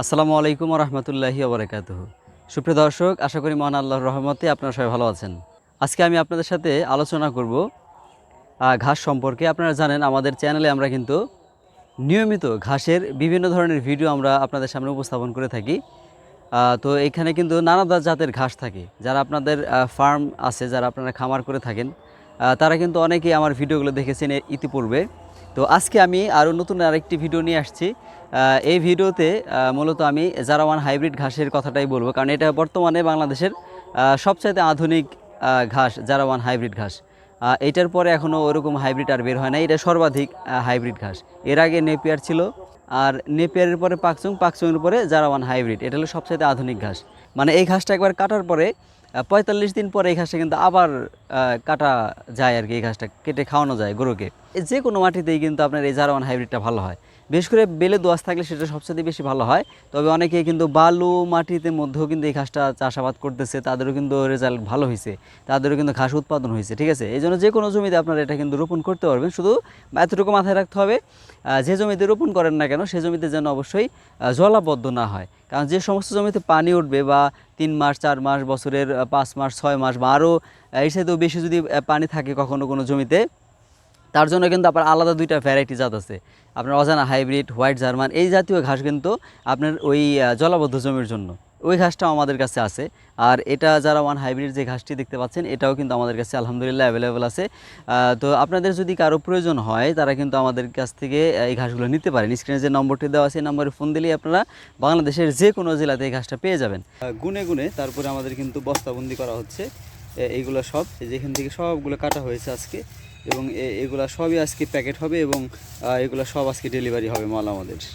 আসসালামু আলাইকুম রহমতুল্লাহি ওবরাকাত সুপ্রিয় দর্শক, আশা করি মহান আল্লাহর রহমতে আপনারা সবাই ভালো আছেন। আজকে আমি আপনাদের সাথে আলোচনা করব ঘাস সম্পর্কে। আপনারা জানেন, আমাদের চ্যানেলে আমরা কিন্তু নিয়মিত ঘাসের বিভিন্ন ধরনের ভিডিও আমরা আপনাদের সামনে উপস্থাপন করে থাকি। তো এখানে কিন্তু নানা জাতের ঘাস থাকে। যারা আপনাদের ফার্ম আছে, যারা আপনারা খামার করে থাকেন তারা কিন্তু অনেকেই আমার ভিডিওগুলো দেখেছেন ইতিপূর্বে। তো আজকে আমি আরও নতুন আরেকটি ভিডিও নিয়ে আসছি। এই ভিডিওতে মূলত আমি জারাওয়ান হাইব্রিড ঘাসের কথাটাই বলব, কারণ এটা বর্তমানে বাংলাদেশের সবচাইতে আধুনিক ঘাস জারাওয়ান হাইব্রিড ঘাস। এটার পরে এখনও ওরকম হাইব্রিড আর বের হয় না, এটা সর্বাধিক হাইব্রিড ঘাস। এর আগে নেপিয়ার ছিল, আর নেপিয়ারের পরে পাকচুং পাকচুংয়ের পরে জারাওয়ান হাইব্রিড এটা হলো সবচাইতে আধুনিক ঘাস। মানে এই ঘাসটা একবার কাটার পরে পঁয়তাল্লিশ দিন পরে এই ঘাসটা কিন্তু আবার কাটা যায় আর কি, এই ঘাসটা কেটে খাওয়ানো যায় গরুকে। যে কোনো মাটিতেই কিন্তু আপনার এই জারাওয়ান হাইব্রিডটা ভালো হয়। বিশেষ করে বেলে দোয়াশ থাকলে সেটা সবচেয়ে বেশি ভালো হয়। তবে অনেকেই কিন্তু বালু মাটিতে মধ্যেও কিন্তু এই ঘাসটা চাষাবাদ করতেছে, তাদেরও কিন্তু রেজাল্ট ভালো হয়েছে তাদেরও কিন্তু ঘাস উৎপাদন হয়েছে ঠিক আছে? এই জন্য যে কোনো জমিতে আপনারা এটা কিন্তু রোপণ করতে পারবেন। শুধু এতটুকু মাথায় রাখতে হবে যে জমিতে রোপণ করেন না কেন, সে জমিতে যেন অবশ্যই জলাবদ্ধ না হয়। কারণ যে সমস্ত জমিতে পানি উঠবে বা তিন মাস, চার মাস, বছরের পাঁচ মাস, ছয় মাস বা আরও এর সাথেও বেশি যদি পানি থাকে কখনো কোনো জমিতে তার জন্য কিন্তু আপনার আলাদা দুইটা ভ্যারাইটি জাত আছে। আপনার অজানা হাইব্রিড হোয়াইট জার্মান এই জাতীয় ঘাস কিন্তু আপনার ওই জলাবদ্ধ জমির জন্য। ওই ঘাসটাও আমাদের কাছে আছে। আর এটা যারা ওয়ান হাইব্রিড যে ঘাসটি দেখতে পাচ্ছেন, এটাও কিন্তু আমাদের কাছে আলহামদুলিল্লাহ অ্যাভেলেবেল আছে। তো আপনাদের যদি কারও প্রয়োজন হয়, তারা কিন্তু আমাদের কাছ থেকে এই ঘাসগুলো নিতে পারেন। স্ক্রিনে যে নম্বরটি দেওয়া আছে, এই নম্বরে ফোন দিলেই আপনারা বাংলাদেশের যে কোনো জেলাতে এই ঘাসটা পেয়ে যাবেন। গুনে গুনে তারপরে আমাদের কিন্তু বস্তাবন্দি করা হচ্ছে। এইগুলো সব যেখান থেকে সবগুলো কাটা হয়েছে আজকে, এবং এগুলা সবই আজকে প্যাকেট হবে এবং এগুলো সব আজকে ডেলিভারি হবে মাল আমাদের।